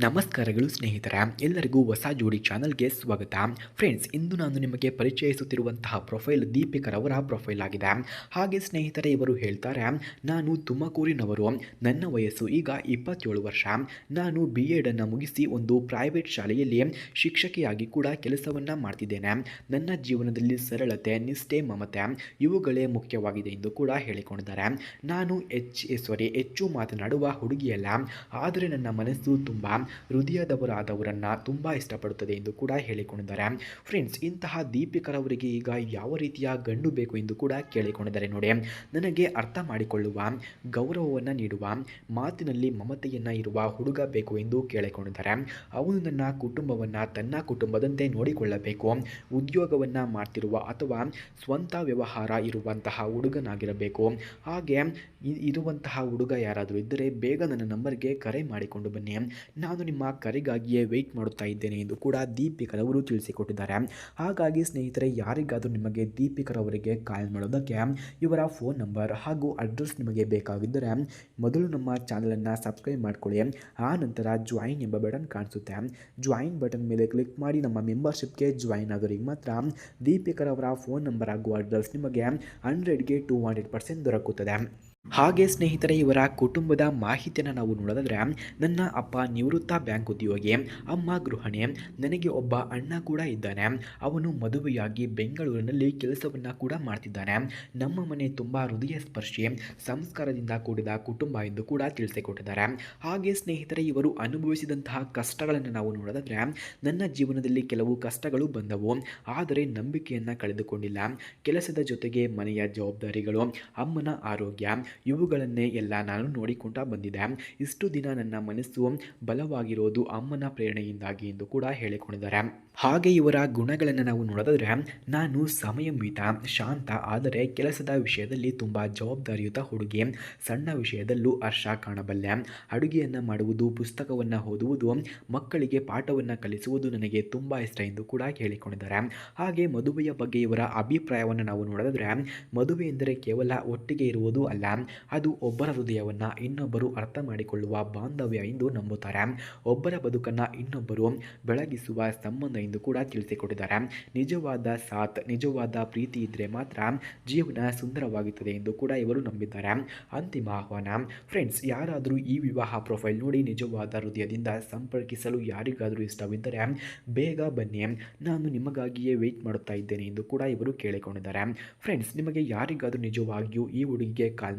ನಮಸ್ಕಾರಗಳು ಸ್ನೇಹಿತರ, ಎಲ್ಲರಿಗೂ ಹೊಸ ಜೋಡಿ ಚಾನಲ್ಗೆ ಸ್ವಾಗತ. ಫ್ರೆಂಡ್ಸ್ ಇಂದು ನಾನು ನಿಮಗೆ ಪರಿಚಯಿಸುತ್ತಿರುವಂತಹ ಪ್ರೊಫೈಲ್ ದೀಪಿಕರವರ ಪ್ರೊಫೈಲ್ ಆಗಿದೆ. ಹಾಗೆ ಸ್ನೇಹಿತರೆ, ಇವರು ಹೇಳ್ತಾರೆ, ನಾನು ತುಮಕೂರಿನವರು. ನನ್ನ ವಯಸ್ಸು ಈಗ ಇಪ್ಪತ್ತೇಳು ವರ್ಷ. ನಾನು ಬಿ ಎಡನ್ನು ಮುಗಿಸಿ ಒಂದು ಪ್ರೈವೇಟ್ ಶಾಲೆಯಲ್ಲಿ ಶಿಕ್ಷಕಿಯಾಗಿ ಕೂಡ ಕೆಲಸವನ್ನು ಮಾಡ್ತಿದ್ದೇನೆ. ನನ್ನ ಜೀವನದಲ್ಲಿ ಸರಳತೆ, ನಿಷ್ಠೆ, ಮಮತೆ ಇವುಗಳೇ ಮುಖ್ಯವಾಗಿದೆ ಎಂದು ಕೂಡ ಹೇಳಿಕೊಂಡಿದ್ದಾರೆ. ನಾನು ಹೆಚ್ಚು ಸಾರಿ ಹೆಚ್ಚು ಮಾತನಾಡುವ ಹುಡುಗಿಯಲ್ಲ. ಆದರೆ ನನ್ನ ಮನಸ್ಸು ತುಂಬ ಹೃದಯದವರಾದವರನ್ನು ತುಂಬ ಇಷ್ಟಪಡುತ್ತದೆ ಎಂದು ಕೂಡ ಹೇಳಿಕೊಂಡಿದ್ದಾರೆ. ಫ್ರೆಂಡ್ಸ್ ಇಂತಹ ದೀಪಿಕರವರಿಗೆ ಈಗ ಯಾವ ರೀತಿಯ ಗಂಡು ಬೇಕು ಎಂದು ಕೂಡ ಕೇಳಿಕೊಂಡಿದ್ದಾರೆ ನೋಡಿ. ನನಗೆ ಅರ್ಥ ಮಾಡಿಕೊಳ್ಳುವ, ಗೌರವವನ್ನು ನೀಡುವ, ಮಾತಿನಲ್ಲಿ ಮಮತೆಯನ್ನು ಇರುವ ಹುಡುಗ ಬೇಕು ಎಂದು ಕೇಳಿಕೊಂಡಿದ್ದಾರೆ. ಅವನು ನನ್ನ ಕುಟುಂಬವನ್ನು ತನ್ನ ಕುಟುಂಬದಂತೆ ನೋಡಿಕೊಳ್ಳಬೇಕು. ಉದ್ಯೋಗವನ್ನು ಮಾಡ್ತಿರುವ ಅಥವಾ ಸ್ವಂತ ವ್ಯವಹಾರ ಇರುವಂತಹ ಹುಡುಗನಾಗಿರಬೇಕು. ಹಾಗೆ ಇರುವಂತಹ ಹುಡುಗ ಯಾರಾದರೂ ಇದ್ದರೆ ಬೇಗ ನನ್ನ ನಂಬರ್ಗೆ ಕರೆ ಮಾಡಿಕೊಂಡು ಬನ್ನಿ. ನಾನು ನಿಮ್ಮ ಕರೆಗಾಗಿಯೇ ವೆಯ್ಟ್ ಮಾಡುತ್ತಾ ಇದ್ದೇನೆ ಎಂದು ಕೂಡ ದೀಪಿಕರವರು ತಿಳಿಸಿಕೊಟ್ಟಿದ್ದಾರೆ. ಹಾಗಾಗಿ ಸ್ನೇಹಿತರೆ, ಯಾರಿಗಾದರೂ ನಿಮಗೆ ದೀಪಿಕರವರಿಗೆ ಕಾಲ್ ಮಾಡೋದಕ್ಕೆ ಇವರ ಫೋನ್ ನಂಬರ್ ಹಾಗೂ ಅಡ್ರೆಸ್ ನಿಮಗೆ ಬೇಕಾಗಿದ್ದರೆ ಮೊದಲು ನಮ್ಮ ಚಾನಲನ್ನು ಸಬ್ಸ್ಕ್ರೈಬ್ ಮಾಡಿಕೊಳ್ಳಿ. ಆ ನಂತರ ಜಾಯಿನ್ ಎಂಬ ಬಟನ್ ಕಾಣಿಸುತ್ತೆ. ಜಾಯಿನ್ ಬಟನ್ ಮೇಲೆ ಕ್ಲಿಕ್ ಮಾಡಿ ನಮ್ಮ ಮೆಂಬರ್ಶಿಪ್ಗೆ ಜಾಯಿನ್ ಆಗೋರಿಗೆ ಮಾತ್ರ ದೀಪಿಕರವರ ಫೋನ್ ನಂಬರ್ ಹಾಗೂ ಅಡ್ರೆಸ್ ನಿಮಗೆ ಹಂಡ್ರೆಡ್ಗೆ ಟೂ ಹಂಡ್ರೆಡ್ ಪರ್ಸೆಂಟ್ ದೊರಕುತ್ತದೆ. ಹಾಗೆ ಸ್ನೇಹಿತರೆ, ಇವರ ಕುಟುಂಬದ ಮಾಹಿತಿಯನ್ನು ನಾವು ನೋಡೋದಾದ್ರೆ, ನನ್ನ ಅಪ್ಪ ನಿವೃತ್ತ ಬ್ಯಾಂಕ್ ಉದ್ಯೋಗಿ, ಅಮ್ಮ ಗೃಹಿಣಿ, ನನಗೆ ಒಬ್ಬ ಅಣ್ಣ ಕೂಡ ಇದ್ದಾನೆ. ಅವನು ಮದುವೆಯಾಗಿ ಬೆಂಗಳೂರಿನಲ್ಲಿ ಕೆಲಸವನ್ನು ಕೂಡ ಮಾಡ್ತಿದ್ದಾನೆ. ನಮ್ಮ ಮನೆ ತುಂಬ ಹೃದಯ ಸ್ಪರ್ಶಿ, ಸಂಸ್ಕಾರದಿಂದ ಕೂಡಿದ ಕುಟುಂಬ ಎಂದು ಕೂಡ ತಿಳಿಸಿಕೊಟ್ಟಿದ್ದಾರೆ. ಹಾಗೆ ಸ್ನೇಹಿತರೆ, ಇವರು ಅನುಭವಿಸಿದಂತಹ ಕಷ್ಟಗಳನ್ನು ನಾವು ನೋಡೋದಾದ್ರೆ, ನನ್ನ ಜೀವನದಲ್ಲಿ ಕೆಲವು ಕಷ್ಟಗಳು ಬಂದವು. ಆದರೆ ನಂಬಿಕೆಯನ್ನು ಕಳೆದುಕೊಂಡಿಲ್ಲ. ಕೆಲಸದ ಜೊತೆಗೆ ಮನೆಯ ಜವಾಬ್ದಾರಿಗಳು, ಅಮ್ಮನ ಆರೋಗ್ಯ ಇವುಗಳನ್ನೇ ಎಲ್ಲ ನಾನು ನೋಡಿಕೊಂಡ ಬಂದಿದ್ದೆ ಇಷ್ಟು ದಿನ ನನ್ನ ಮನಸ್ಸು ಬಲವಾಗಿರೋದು ಅಮ್ಮನ ಪ್ರೇರಣೆಯಿಂದಾಗಿ ಎಂದು ಕೂಡ ಹೇಳಿಕೊಂಡಿದ್ದಾರೆ. ಹಾಗೆ ಇವರ ಗುಣಗಳನ್ನು ನಾವು ನೋಡೋದಾದರೆ ನಾನು ಸಮಯಮಿತ, ಶಾಂತ, ಆದರೆ ಕೆಲಸದ ವಿಷಯದಲ್ಲಿ ತುಂಬ ಜವಾಬ್ದಾರಿಯುತ ಹುಡುಗಿ. ಸಣ್ಣ ವಿಷಯದಲ್ಲೂ ಹರ್ಷ ಕಾಣಬಲ್ಲೆ. ಅಡುಗೆಯನ್ನು ಮಾಡುವುದು, ಪುಸ್ತಕವನ್ನು ಓದುವುದು, ಮಕ್ಕಳಿಗೆ ಪಾಠವನ್ನು ಕಲಿಸುವುದು ನನಗೆ ತುಂಬ ಇಷ್ಟ ಎಂದು ಕೂಡ ಹೇಳಿಕೊಂಡಿದ್ದಾರೆ. ಹಾಗೆ ಮದುವೆಯ ಬಗ್ಗೆ ಇವರ ಅಭಿಪ್ರಾಯವನ್ನು ನಾವು ನೋಡೋದಾದರೆ ಮದುವೆ ಎಂದರೆ ಕೇವಲ ಒಟ್ಟಿಗೆ ಇರುವುದು ಅಲ್ಲ ಅದು ಒಬ್ಬರ ಹೃದಯವನ್ನು ಇನ್ನೊಬ್ಬರು ಅರ್ಥ ಮಾಡಿಕೊಳ್ಳುವ ಬಾಂಧವ್ಯ ಎಂದು ನಂಬುತ್ತಾರೆ. ಒಬ್ಬರ ಬದುಕನ್ನು ಇನ್ನೊಬ್ಬರು ಬೆಳಗಿಸುವ ಸಂಬಂಧ ಎಂದು ಕೂಡ ತಿಳಿಸಿಕೊಟ್ಟಿದ್ದಾರೆ. ನಿಜವಾದ ಸಾಥ್, ನಿಜವಾದ ಪ್ರೀತಿ ಇದ್ದರೆ ಮಾತ್ರ ಜೀವನ ಸುಂದರವಾಗುತ್ತದೆ ಎಂದು ಕೂಡ ಇವರು ನಂಬಿದ್ದಾರೆ. ಅಂತಿಮ ಆಹ್ವಾನ, ಫ್ರೆಂಡ್ಸ್, ಯಾರಾದರೂ ಈ ವಿವಾಹ ಪ್ರೊಫೈಲ್ ನೋಡಿ ನಿಜವಾದ ಹೃದಯದಿಂದ ಸಂಪರ್ಕಿಸಲು ಯಾರಿಗಾದರೂ ಇಷ್ಟವಿದ್ದರೆ ಬೇಗ ಬನ್ನಿ. ನಾನು ನಿಮಗಾಗಿಯೇ ವೆಯ್ಟ್ ಮಾಡುತ್ತಾ ಇದ್ದೇನೆ ಎಂದು ಕೂಡ ಇವರು ಕೇಳಿಕೊಂಡಿದ್ದಾರೆ. ಫ್ರೆಂಡ್ಸ್, ನಿಮಗೆ ಯಾರಿಗಾದರೂ ನಿಜವಾಗಿಯೂ ಈ ಹುಡುಗಿಗೆ ಕಾಲ್